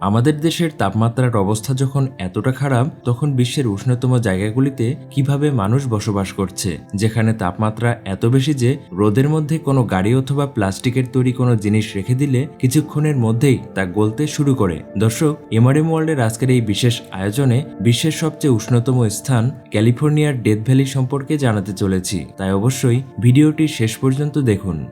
আমাদের দেশের তাপমাত্রার অবস্থা যখন এতটা খারাপ, তখন বিশ্বের উষ্ণতম জায়গাগুলিতে কীভাবে মানুষ বসবাস করছে? যেখানে তাপমাত্রা এত বেশি যে, রোদের মধ্যে কোনো গাড়ি অথবা প্লাস্টিকের তৈরি কোনো জিনিস রেখে দিলে কিছুক্ষণের মধ্যেই তা গলতে শুরু করে। দর্শক, এমআরএম ওয়ার্ল্ডের আজকের এই বিশেষ আয়োজনে বিশ্বের সবচেয়ে উষ্ণতম স্থান ক্যালিফোর্নিয়ার ডেথ ভ্যালি সম্পর্কে জানাতে চলেছি। তাই অবশ্যই ভিডিওটি শেষ পর্যন্ত দেখুন।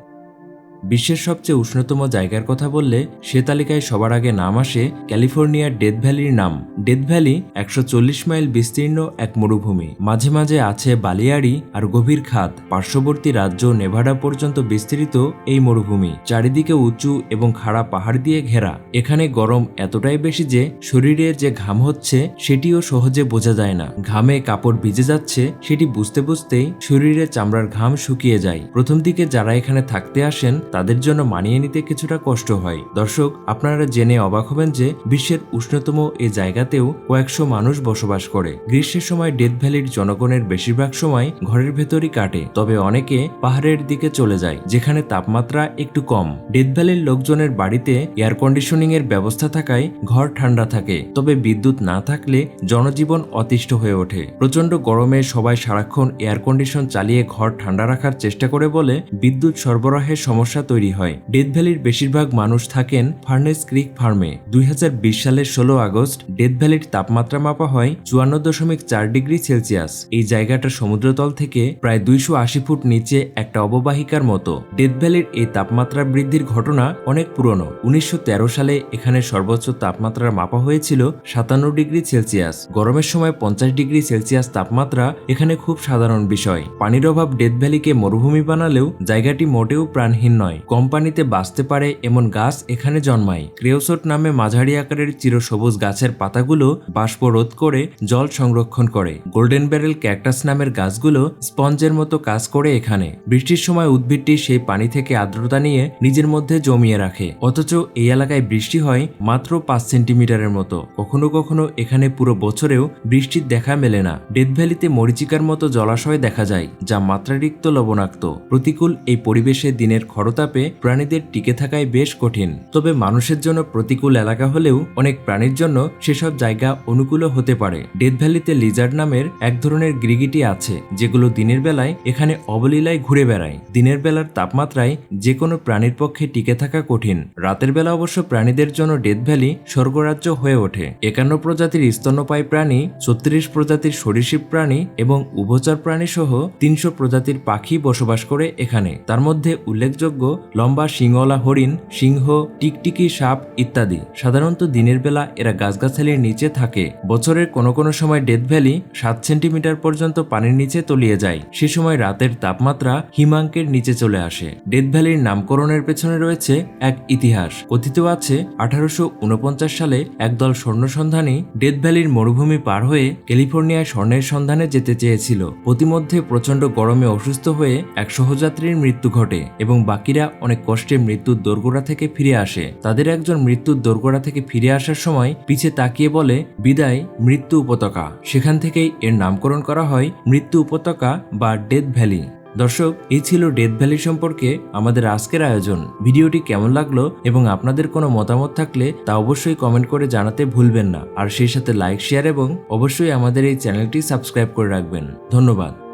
বিশ্বের সবচেয়ে উষ্ণতম জায়গার কথা বললে সে তালিকায় সবার আগে নাম আসে ক্যালিফোর্নিয়ার ডেথ ভ্যালির নাম। ডেথ ভ্যালি একশো চল্লিশ মাইল বিস্তীর্ণ এক মরুভূমি। মাঝে মাঝে আছে বালিয়াড়ি আর গভীর খাত। পার্শ্ববর্তী রাজ্য নেভাডা পর্যন্ত বিস্তৃত এই মরুভূমি। চারিদিকে উঁচু এবং খাড়া পাহাড় দিয়ে ঘেরা। এখানে গরম এতটাই বেশি যে শরীরে যে ঘাম হচ্ছে সেটিও সহজে বোঝা যায় না। ঘামে কাপড় ভিজে যাচ্ছে সেটি বুঝতে বুঝতেই শরীরে চামড়ার ঘাম শুকিয়ে যায়। প্রথম দিকে যারা এখানে থাকতে আসেন তাদের জন্য মানিয়ে নিতে কিছুটা কষ্ট হয়। দর্শক, আপনারা জেনে অবাক হবেন যে বিশ্বের উষ্ণতম এই জায়গাতেও কয়েকশো মানুষ বসবাস করে। গ্রীষ্মের সময় ডেথ ভ্যালির জনগণের বেশিরভাগ সময় ঘরের ভেতরই কাটে। তবে অনেকে পাহাড়ের দিকে চলে যায়, যেখানে তাপমাত্রা একটু কম। ডেথ ভ্যালির লোকজনের বাড়িতে এয়ার কন্ডিশনিং এর ব্যবস্থা থাকায় ঘর ঠান্ডা থাকে। তবে বিদ্যুৎ না থাকলে জনজীবন অতিষ্ঠ হয়ে ওঠে। প্রচণ্ড গরমে সবাই সারাক্ষণ এয়ার কন্ডিশন চালিয়ে ঘর ঠান্ডা রাখার চেষ্টা করে বলে বিদ্যুৎ সরবরাহের সমস্যা তৈরি হয়। ডেথ ভ্যালির বেশিরভাগ মানুষ থাকেন ফার্নেস ক্রিক ফার্মে। দুই হাজার বিশ সালের ষোলো আগস্ট, ডেথ ভ্যালির তাপমাত্রা মাপা হয় চুয়ান্ন দশমিক চার ডিগ্রি সেলসিয়াস। এই জায়গাটা সমুদ্রতল থেকে প্রায় দুইশো আশি ফুট নিচে একটা অববাহিকার মতো। ডেথ ভ্যালির এই তাপমাত্রা বৃদ্ধির ঘটনা অনেক পুরনো। উনিশশো তেরো সালে এখানে সর্বোচ্চ তাপমাত্রা মাপা হয়েছিল সাতান্ন ডিগ্রি সেলসিয়াস। গরমের সময় পঞ্চাশ ডিগ্রি সেলসিয়াস তাপমাত্রা এখানে খুব সাধারণ বিষয়। পানির অভাব ডেথ ভ্যালিকে মরুভূমি বানালেও জায়গাটি মোটেও প্রাণহীন নয়। কোম্পানিতে বাঁচতে পারে এমন গাছ এখানে জন্মায়। ক্রেওসোট নামে মাঝারি আকারের চিরসবুজ গাছের পাতাগুলো বাষ্প রোধ করে জল সংরক্ষণ করে। গোল্ডেন ব্যারেল ক্যাকটাস নামের গাছগুলো স্পঞ্জের মতো কাজ করে এখানে। বৃষ্টির সময় উদ্ভিদটি সেই পানি থেকে আর্দ্রতা নিয়ে নিজের মধ্যে জমিয়ে রাখে। অথচ এই এলাকায় বৃষ্টি হয় মাত্র পাঁচ সেন্টিমিটারের মতো। কখনো কখনো এখানে পুরো বছরেও বৃষ্টির দেখা মেলে না। ডেথ ভ্যালিতে মরিচিকার মতো জলাশয় দেখা যায়, যা মাত্রাতিরিক্ত লবণাক্ত। প্রতিকূল এই পরিবেশে দিনের খরতাপে প্রাণীদের টিকে থাকায় বেশ কঠিন। তবে মানুষের জন্য প্রতিকূল এলাকা হলেও অনেক প্রাণীর জন্য সেসব জায়গা অনুকূলও হতে পারে। ডেথ ভ্যালিতে লিজার্ড নামের এক ধরনের গ্রিগিটি আছে, যেগুলো দিনের বেলায় এখানে অবলীলায় ঘুরে বেড়ায়। দিনের বেলার তাপমাত্রায় যে কোনো প্রাণীর পক্ষে টিকে থাকা কঠিন। রাতের বেলা অবশ্য প্রাণীদের জন্য ডেথ ভ্যালি স্বর্গরাজ্য হয়ে ওঠে। একান্ন প্রজাতির স্তন্যপায়ী প্রাণী, ছত্রিশ প্রজাতির সরীসৃপ প্রাণী এবং উভচর প্রাণী সহ তিনশো প্রজাতির পাখি বসবাস করে এখানে। তার মধ্যে উল্লেখযোগ্য লম্বা শিংওয়ালা হরিণ, সিংহ, টিকটিকি, সাপ ইত্যাদি। সাধারণত দিনের বেলা এরা গাছগাছালির নিচে থাকে। বছরের কোনো কোনো সময় ডেথ ভ্যালি সাত সেন্টিমিটার পর্যন্ত পানির নিচে তলিয়ে যায়। সে সময় রাতের তাপমাত্রা হিমাঙ্কের নিচে চলে আসে। ডেথ ভ্যালির নামকরণের পেছনে রয়েছে এক ইতিহাস। কথিত আছে, আঠারোশো উনপঞ্চাশ সালে একদল স্বর্ণসন্ধানী ডেথ ভ্যালির মরুভূমি পার হয়ে ক্যালিফোর্নিয়ায় স্বর্ণের সন্ধানে যেতে চেয়েছিল। প্রতিমধ্যে প্রচণ্ড গরমে অসুস্থ হয়ে এক সহযাত্রীর মৃত্যু ঘটে এবং বাকিরা অনেক কষ্টে মৃত্যুর দোরগোড়া থেকে ফিরে আসে। তাদের একজন মৃত্যুর দোরগোড়া থেকে ফিরে আসার সময় পিছে তাকিয়ে বলে, বিদায়, মৃত্যু উপত্যকা। সেখান থেকেই এর নামকরণ করা হয় মৃত্যু উপত্যকা বা ডেথ ভ্যালি। দর্শক, এই ছিল ডেথ ভ্যালি সম্পর্কে আমাদের আজকের আয়োজন। ভিডিওটি কেমন লাগল এবং আপনাদের কোনো মতামত থাকলে তা অবশ্যই কমেন্ট করে জানাতে ভুলবেন না। আর সেই সাথে লাইক, শেয়ার এবং অবশ্যই আমাদের এই চ্যানেলটি সাবস্ক্রাইব করে রাখবেন। ধন্যবাদ।